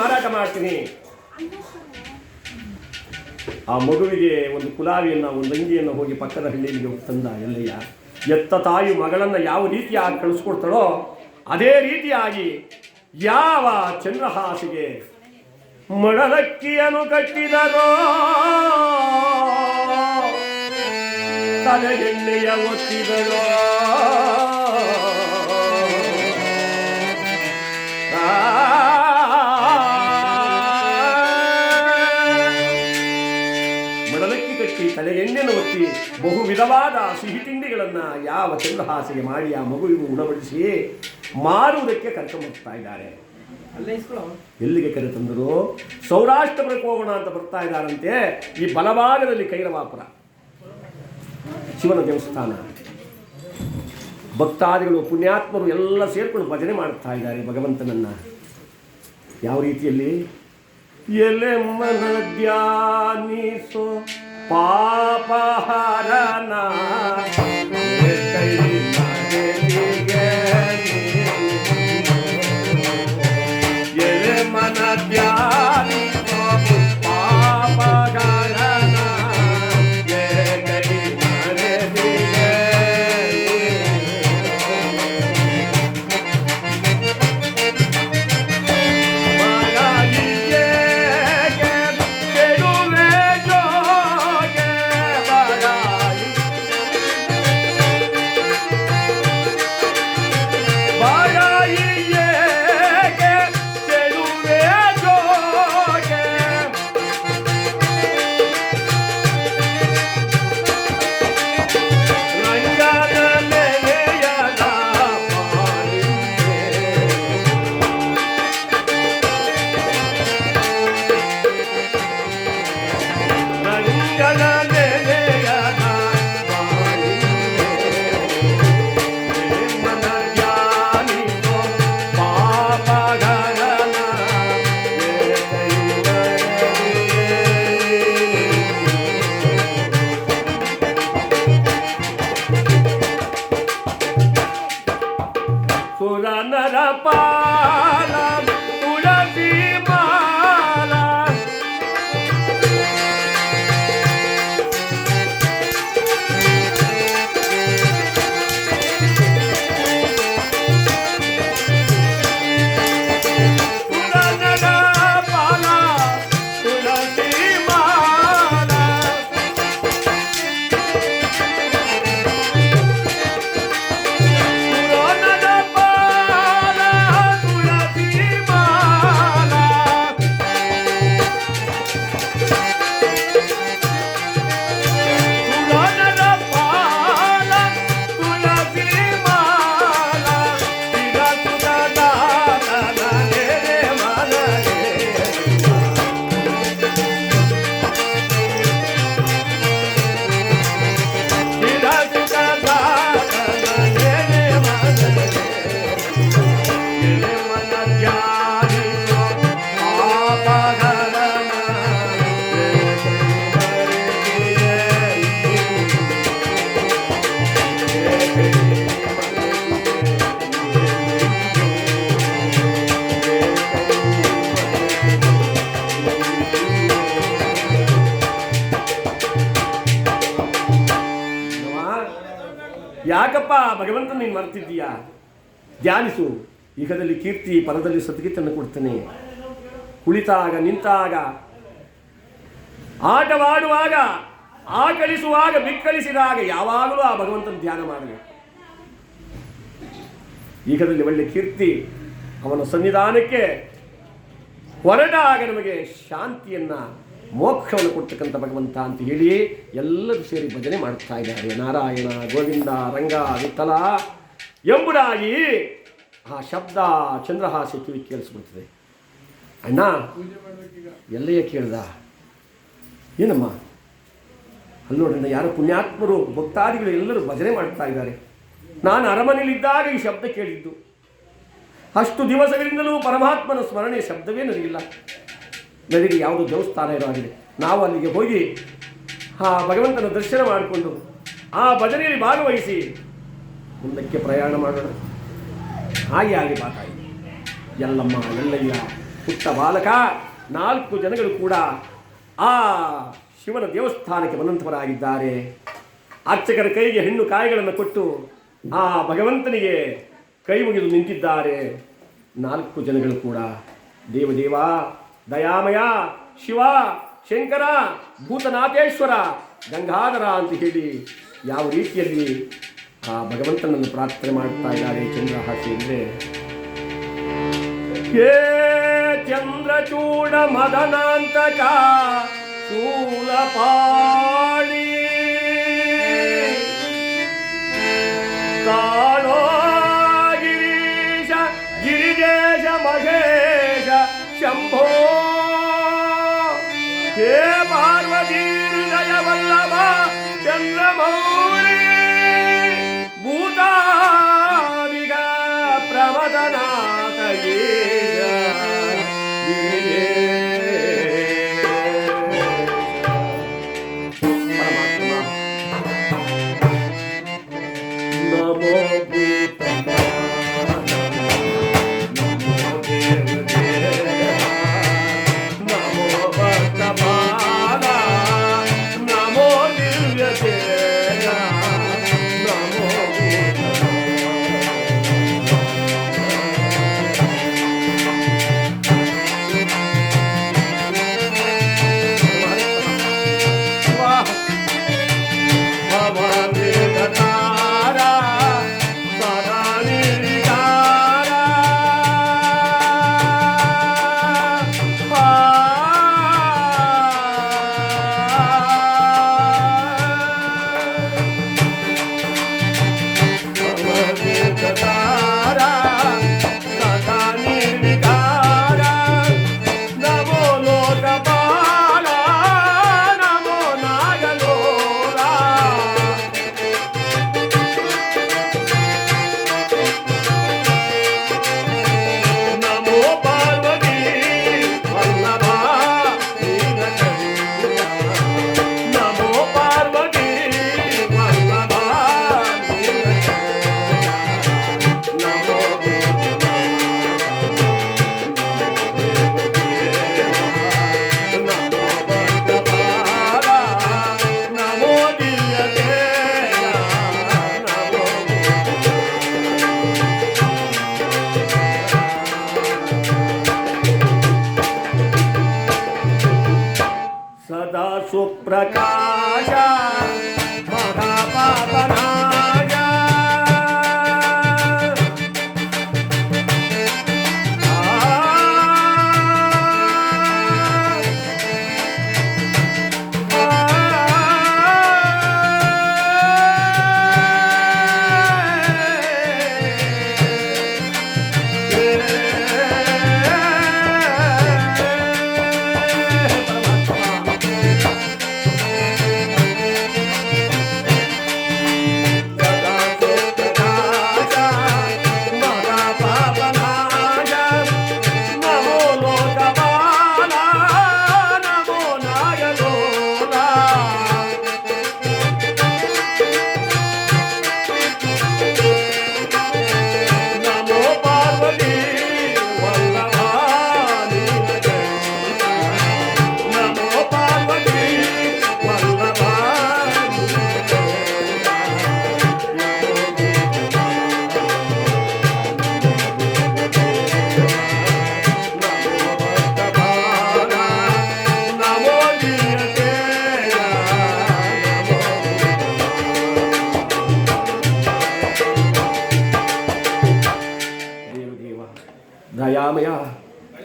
ಮಾರಾಟ ಮಾಡ್ತೀನಿ. ಆ ಮಗುವಿಗೆ ಒಂದು ಕುಲಾವಿಯನ್ನು ಒಂದು ಅಂಗಿಯನ್ನು ಹೋಗಿ ಪಕ್ಕದ ಹಳ್ಳಿಯಲ್ಲಿ ಹೋಗಿ ತಂದ ಎಲ್ಲಯ್ಯ ಎತ್ತ ತಾಯಿ ಮಗಳನ್ನು ಯಾವ ರೀತಿಯಾಗಿ ಕಳಿಸ್ಕೊಡ್ತಾಳೋ ಅದೇ ರೀತಿಯಾಗಿ ಯಾವ ಚಂದ್ರಹಾಸಿಗೆ ಮಡಲಕ್ಕಿಯನ್ನು ಕಟ್ಟಿದರೋ ತಲೆಗೆಣ್ಣೆಯ ಒತ್ತಿದರೋ ವಿಧವಾದ ಸಿಹಿ ತಿಂಡಿಗಳನ್ನು ಯಾವ ಚಂದ್ರಹಾಸಿಗೆ ಮಾಡಿ ಆ ಮಗುವಿಗೂ ಉಣಬಡಿಸಿ ಮಾರುವುದಕ್ಕೆ ಕರ್ಕೊಂಡ್ಬರ್ತಾ ಇದ್ದಾರೆ. ಎಲ್ಲಿಗೆ ಕರೆತಂದರು ಸೌರಾಷ್ಟ್ರಪುರಕ್ಕೆ ಹೋಗೋಣ ಅಂತ ಬರ್ತಾ ಇದ್ದಾರಂತೆ. ಈ ಬಲಭಾಗದಲ್ಲಿ ಕೈರವಾಪುರ. ಶಿವನ ದೇವಸ್ಥಾನ. ಭಕ್ತಾದಿಗಳು ಪುಣ್ಯಾತ್ಮರು ಎಲ್ಲ ಸೇರ್ಕೊಂಡು ಭಜನೆ ಮಾಡ್ತಾ ಇದ್ದಾರೆ ಭಗವಂತನನ್ನ. ಯಾವ ರೀತಿಯಲ್ಲಿ? ಎಲೆಮ್ಮನ ಧ್ಯಾನಿಸೋ ಪಾಪಹರನ ಯಾಕಪ್ಪ ಭಗವಂತ ನೀನು ಮರ್ತಿದ್ದೀಯಾ? ಧ್ಯಾನಿಸು. ಈಗದಲ್ಲಿ ಕೀರ್ತಿ ಪರದಲ್ಲಿ ಸದ್ಗೀತನ್ನು ಕೊಡ್ತೇನೆ. ಕುಳಿತಾಗ, ನಿಂತಾಗ, ಆಟವಾಡುವಾಗ, ಆಕಳಿಸುವಾಗ, ಬಿಕ್ಕಳಿಸಿದಾಗ ಯಾವಾಗಲೂ ಆ ಭಗವಂತನ ಧ್ಯಾನ ಮಾಡಬೇಕು ಈಗದಲ್ಲಿ ಒಳ್ಳೆ ಕೀರ್ತಿ ಅವನ ಸನ್ನಿಧಾನಕ್ಕೆ ಹೊರಟಾಗ ನಮಗೆ ಶಾಂತಿಯನ್ನ ಮೋಕ್ಷವನ್ನು ಕೊಡ್ತಕ್ಕಂಥ ಭಗವಂತ ಅಂತ ಹೇಳಿ ಎಲ್ಲರೂ ಸೇರಿ ಭಜನೆ ಮಾಡ್ತಾ ಇದ್ದಾರೆ. ನಾರಾಯಣ, ಗೋವಿಂದ, ರಂಗ, ವಿಠಲ ಎಂಬುದಾಗಿ ಆ ಶಬ್ದ ಚಂದ್ರಹಾಸಿ ಕಿವಿ ಕೇಳಿಸ್ಬಿಡ್ತದೆ. ಅಣ್ಣ ಎಲ್ಲಯ್ಯ ಕೇಳ್ದ? ಏನಮ್ಮ? ಅಲ್ಲಿ ನೋಡಣ್ಣ ಯಾರೋ ಪುಣ್ಯಾತ್ಮರು, ಭಕ್ತಾದಿಗಳು ಎಲ್ಲರೂ ಭಜನೆ ಮಾಡ್ತಾ ಇದ್ದಾರೆ. ನಾನು ಅರಮನೆಯಲ್ಲಿದ್ದಾಗ ಈ ಶಬ್ದ ಕೇಳಿದ್ದು. ಅಷ್ಟು ದಿವಸಗಳಿಂದಲೂ ಪರಮಾತ್ಮನ ಸ್ಮರಣೆ ಶಬ್ದವೇ ನನಗಿಲ್ಲ. ನನಗೆ ಯಾವುದು ದೇವಸ್ಥಾನ ಇರೋದಾಗಿದೆ ನಾವು ಅಲ್ಲಿಗೆ ಹೋಗಿ ಆ ಭಗವಂತನ ದರ್ಶನ ಮಾಡಿಕೊಂಡು ಆ ಭಜನೆಯಲ್ಲಿ ಭಾಗವಹಿಸಿ ಮುಂದಕ್ಕೆ ಪ್ರಯಾಣ ಮಾಡೋಣ. ಹಾಗೆ ಆಗಿ ಮಾತಾಡಿ. ಎಲ್ಲಮ್ಮ ಎಲ್ಲಯ್ಯ ಪುಟ್ಟ ಬಾಲಕ, ನಾಲ್ಕು ಜನಗಳು ಕೂಡ ಆ ಶಿವನ ದೇವಸ್ಥಾನಕ್ಕೆ ಬಂದಂಥವರಾಗಿದ್ದಾರೆ ಅರ್ಚಕರ ಕೈಗೆ ಹೆಣ್ಣು ಕಾಯಿಗಳನ್ನು ಕೊಟ್ಟು ಆ ಭಗವಂತನಿಗೆ ಕೈ ಮುಗಿದು ನಿಂತಿದ್ದಾರೆ. ನಾಲ್ಕು ಜನಗಳು ಕೂಡ ದೇವದೇವ ದಯಾಮಯ, ಶಿವ, ಶಂಕರ, ಭೂತನಾಥೇಶ್ವರ, ಗಂಗಾಧರ ಅಂತ ಹೇಳಿ ಯಾವ ರೀತಿಯಲ್ಲಿ ಆ ಭಗವಂತನನ್ನು ಪ್ರಾರ್ಥನೆ ಮಾಡ್ತಾ ಇದ್ದಾರೆ ಚಂದ್ರಹಾಸಿ ಅಂದರೆ. ಹೇ ಚಂದ್ರಚೂಡ ಮದನಾಂತಕ ಶೂಲಪಾಣಿ ಕಾಳೋ ಹೇ ಪಾರ್ವತಿ ಹೃದಯ ವಲ್ಲಭ ಚಂದ್ರಮೌಳಿ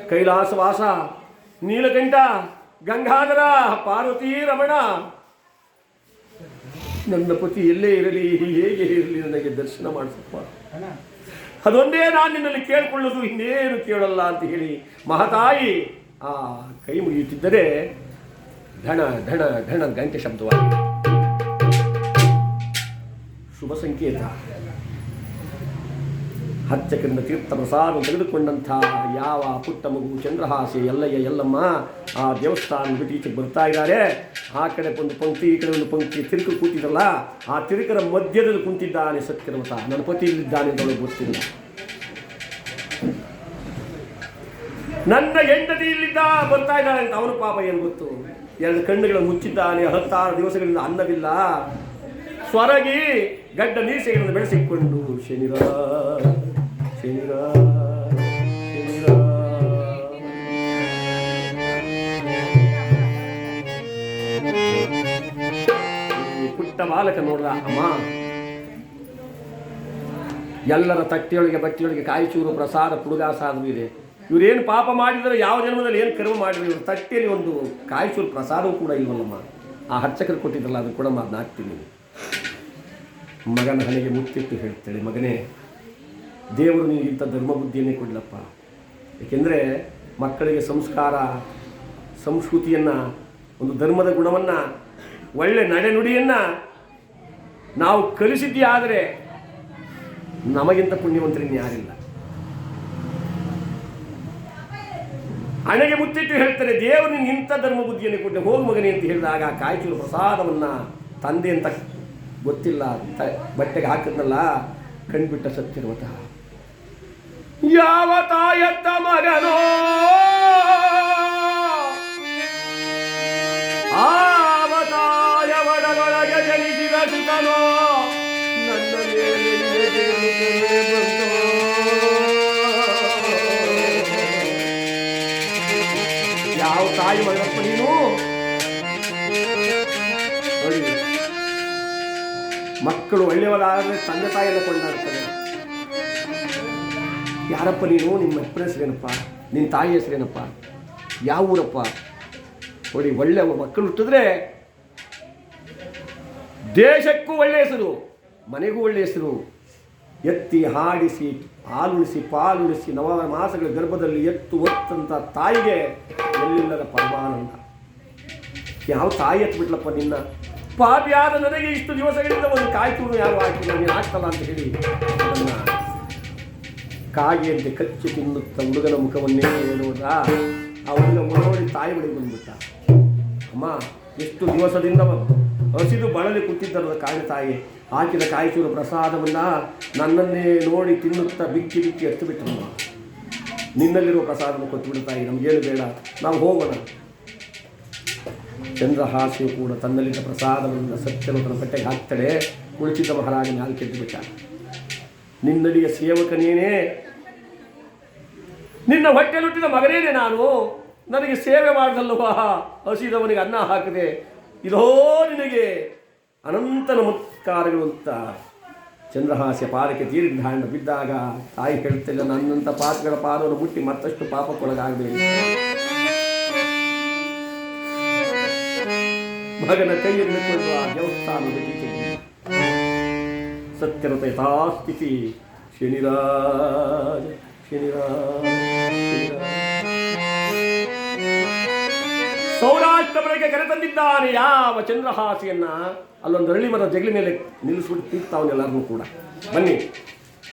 ಕೈಲಾಸವಾಸ ನೀಲಕಂಠ, ಗಂಗಾಧರ, ಪಾರ್ವತಿ ರಮಣ. ನನ್ನ ಪತಿ ಎಲ್ಲೇ ಇರಲಿ, ಹೇಗೆ ಇರಲಿ, ನನಗೆ ದರ್ಶನ ಮಾಡಿಸಪ್ಪ. ಅದೊಂದೇ ನಾನು ನಿನ್ನಲ್ಲಿ ಕೇಳಿಕೊಳ್ಳೋದು, ಇನ್ನೇನು ಕೇಳಲ್ಲ ಅಂತ ಹೇಳಿ ಮಹತಾಯಿ ಆ ಕೈ ಮುಗಿಯುತ್ತಿದ್ದರೆ ಧಣ ಧಣ ಧಣ ಗಂಟೆ ಶಬ್ದವಾಗಿ. ಶುಭ ಸಂಕೇತ. ಹಚ್ಚಕರಿಂದ ತೀರ್ಥ ಪ್ರಸಾದ ತೆಗೆದುಕೊಂಡಂಥ ಯಾವ ಪುಟ್ಟ ಮಗು ಚಂದ್ರಹಾಸಿ ಎಲ್ಲಯ್ಯ ಎಲ್ಲಮ್ಮ, ಆ ದೇವಸ್ಥಾನ ಬಿಟ್ಟು ಬರ್ತಾ ಇದ್ದಾರೆ. ಆ ಕಡೆ ಒಂದು ಪಂಕ್ತಿ, ಈ ಕಡೆ ಒಂದು ಪಂಕ್ತಿ ತಿರುಕು ಕೂತಿದ್ರಲ್ಲ, ಆ ತಿರುಕರ ಮಧ್ಯದಲ್ಲಿ ಕುಂತಿದ್ದಾನೆ ಸತ್ಯರಮತ ನನ್ನ ಪತಿ ಇಲ್ಲಿದ್ದಾನೆ ಅಂತ ಅವಳಿಗೆ ಗೊತ್ತಿಲ್ಲ. ನನ್ನ ಹೆಂಡತಿ ಇಲ್ಲಿದ್ದ, ಬರ್ತಾ ಇದ್ದಾನೆ ಅಂತ ಅವನು ಪಾಪ ಏನು ಗೊತ್ತು? ಎರಡು ಕಣ್ಣುಗಳು ಮುಚ್ಚಿದ್ದಾನೆ, ಹತ್ತಾರು ದಿವಸಗಳಿಂದ ಅನ್ನವಿಲ್ಲ. ಸ್ವರಗಿ ಗಡ್ಡ ನೀಸೆಗಳನ್ನು ಬೆಳೆಸಿಕೊಂಡು ಶನಿರ ಪುಟ್ಟ ಬಾಲಕ ನೋಡ್ದ, ಅಮ್ಮ. ಎಲ್ಲರ ತಟ್ಟೆಯೊಳಗೆ, ಬಟ್ಟೆಯೊಳಗೆ ಕಾಯಿಚೂರು ಪ್ರಸಾದ, ಪುಡುಗಾಸಾದರೂ ಇದೆ. ಇವರೇನು ಪಾಪ ಮಾಡಿದರೆ ಯಾವ ಜನ್ಮದಲ್ಲಿ ಏನು ಕರ್ಮ ಮಾಡಿದ್ರು ಇವ್ರ ತಟ್ಟೆಯಲ್ಲಿ ಒಂದು ಕಾಯಿಚೂರು ಪ್ರಸಾದವೂ ಕೂಡ ಇಲ್ವಲ್ಲಮ್ಮ. ಆ ಅರ್ಚಕರು ಕೊಟ್ಟಿದ್ರಲ್ಲ, ಅದು ಕೂಡ ಮಾತನಾಡ್ತೀನಿ ಮಗನ ಹಣೆಗೆ ಮುತ್ತಿಟ್ಟು ಹೇಳ್ತೇನೆ ಮಗನೇ. ದೇವರು ಧರ್ಮ ಬುದ್ಧಿಯನ್ನೇ ಕೊಡಲಪ್ಪ. ಏಕೆಂದರೆ ಮಕ್ಕಳಿಗೆ ಸಂಸ್ಕಾರ, ಸಂಸ್ಕೃತಿಯನ್ನು, ಒಂದು ಧರ್ಮದ ಗುಣವನ್ನು, ಒಳ್ಳೆ ನಡೆನುಡಿಯನ್ನು ನಾವು ಕಲಿಸಿದ್ದೇ ಆದರೆ ನಮಗಿಂತ ಪುಣ್ಯವಂತರಿನ ಯಾರಿಲ್ಲ. ಹಣೆಗೆ ಮುತ್ತಿಟ್ಟು ಹೇಳ್ತಾರೆ, ದೇವರು ನಿನ್ನ ಇಂಥ ಧರ್ಮ ಬುದ್ಧಿಯನ್ನು ಕೊಟ್ಟೆ, ಹೋಗು ಮಗನೇ ಅಂತ ಹೇಳಿದಾಗ ಕಾಯ್ಚೂರು ಪ್ರಸಾದವನ್ನು ತಂದೆ ಅಂತ ಗೊತ್ತಿಲ್ಲ ಅಂತ ಬಟ್ಟೆಗೆ ಹಾಕಿದ್ನಲ್ಲ, ಕಣ್ಬಿಟ್ಟ ಸತ್ಯರ್ವತ ಯಾವ ತಾಯತ್ತ ಮಗನೋ? ಆವ ತಾಯ ಒಡಲೊಳಗೆ ಜನಿಸಿದ ಸುತನೋ? ನನ್ನ. ಯಾವ ತಾಯಿ ಮಗನಪ್ಪ ನೀನು? ಮಕ್ಕಳು ಒಳ್ಳೆಯವರಾದರೆ ತಂದೆ ತಾಯಿಯನ್ನು ಕೊಂಡಾಡ್ತಾರೆ. ಯಾರಪ್ಪ ನೀನು ನಿಮ್ಮ ಹೆಸರೇನಪ್ಪ? ನಿನ್ನ ತಾಯಿ ಹೆಸರೇನಪ್ಪ? ಯಾವ ಊರಪ್ಪ? ನೋಡಿ, ಒಳ್ಳೆ ಮಕ್ಕಳು ಹುಟ್ಟಿದ್ರೆ ದೇಶಕ್ಕೂ ಒಳ್ಳೆ ಹೆಸರು, ಮನೆಗೂ ಒಳ್ಳೆ ಹೆಸರು. ಎತ್ತಿ ಹಾಡಿಸಿ, ಹಾಲುಣಿಸಿ, ಪಾಲುಣಿಸಿ ನವ ಮಾಸಗಳ ಗರ್ಭದಲ್ಲಿ ಎತ್ತು ಒತ್ತಂತ ತಾಯಿಗೆ ಎಲ್ಲಿಲ್ಲದ ಪರಮಾನಂದ. ಯಾವ ತಾಯಿ ಎತ್ಬಿಟ್ಲಪ್ಪ ನಿನ್ನ? ಪಾಪಿಯಾದ ನನಗೆ ಇಷ್ಟು ದಿವಸಗಳಿಂದ ಒಂದು ಕಾಯ್ತು ಯಾರು ಹಾಕಿಲ್ಲ ನೀನು ಹಾಕ್ತಲ್ಲ ಅಂತ ಹೇಳಿ. ಕಾಗೆಯಂತೆ ಕಚ್ಚಿ ತಿನ್ನುತ್ತ ಹುಡುಗನ ಮುಖವನ್ನೇ ನೋಡುವುದ ಆ ಹುಡುಗ ತಾಯಿ ಮನೆಗೆ ಬಂದ್ಬಿಟ್ಟ. ಅಮ್ಮ, ಎಷ್ಟು ದಿವಸದಿಂದ ಹಸಿದು ಬಳಲಿ ಕೂತಿದ್ದರದ ಕಾಯಿ ತಾಯಿ, ಹಾಕಿದ ಕಾಯಿಚೂರು ಪ್ರಸಾದವನ್ನ ನನ್ನನ್ನೇ ನೋಡಿ ತಿನ್ನುತ್ತಾ ಬಿಕ್ಕಿ ಬಿಕ್ಕಿ ಬಿಟ್ಟಮ್ಮ ನಿನ್ನಲ್ಲಿರುವ ಪ್ರಸಾದವನ್ನು ಕೊಟ್ಟು ಬಿಡ್ತಾಯಿ ನಮಗೇನು ಬೇಡ, ನಾವು ಹೋಗೋಣ. ಚಂದ್ರಹಾಸಿಯು ಕೂಡ ತನ್ನಲ್ಲಿದ್ದ ಪ್ರಸಾದವನ್ನು ಸತ್ಯನೊಬ್ಬನ ಬಟ್ಟೆಗೆ ಹಾಕ್ತಾಳೆ ಕುಳಿತಿದ್ದ ಮಹಾರಾಜನ ಹಾಲು ಕೆದ್ದು ಬಿಟ್ಟ ನಿನ್ನಡಿಯ ಸೇವಕನೇನೇ ನಿನ್ನ ಹೊಟ್ಟೆಲುಟ್ಟಿದ ಮಗನೇನೆ ನಾನು. ನನಗೆ ಸೇವೆ ಮಾಡಿದಲ್ವಾ ಹಸಿದವನಿಗೆ ಅನ್ನ ಹಾಕದೆ. ಇದೋ ನಿನಗೆ ಅನಂತ ನಮಸ್ಕಾರಗಳು ಅಂತ ಚಂದ್ರಹಾಸ್ಯ ಪಾದಕ್ಕೆ ತೀರ್ಧಾಂಡ ಬಿದ್ದಾಗ ತಾಯಿ ಹೇಳ್ತಿಲ್ಲ ನನ್ನಂಥ ಪಾತ್ರಗಳ ಪಾದವನ್ನು ಮುಟ್ಟಿ ಮತ್ತಷ್ಟು ಪಾಪಕ್ಕೊಳಗಾಗಬೇಡಿ ಮಗನ ಕೈಯಲ್ಲಿ ಕೊಡುವ ದೇವಸ್ಥಾನದ ಈಚೆಗೆ ಸತ್ಯರತ ಯಥಾಸ್ಥಿತಿ ಶನಿರಾಜ. ಸೌರಾಷ್ಟ್ರವರೆಗೆ ಕರೆತಂದಿದ್ದಾನೆ ಯಾವ ಚಂದ್ರಹಾಸಿಯನ್ನ ಅಲ್ಲೊಂದು ಹಳ್ಳಿ ಮರ ಜಗಲಿ ಮೇಲೆ ನಿಲ್ಲಿಸ್ಬಿಟ್ಟು ತೀರ್ತಾವನ್ನೆಲ್ಲರನ್ನೂ ಕೂಡ. ಬನ್ನಿ.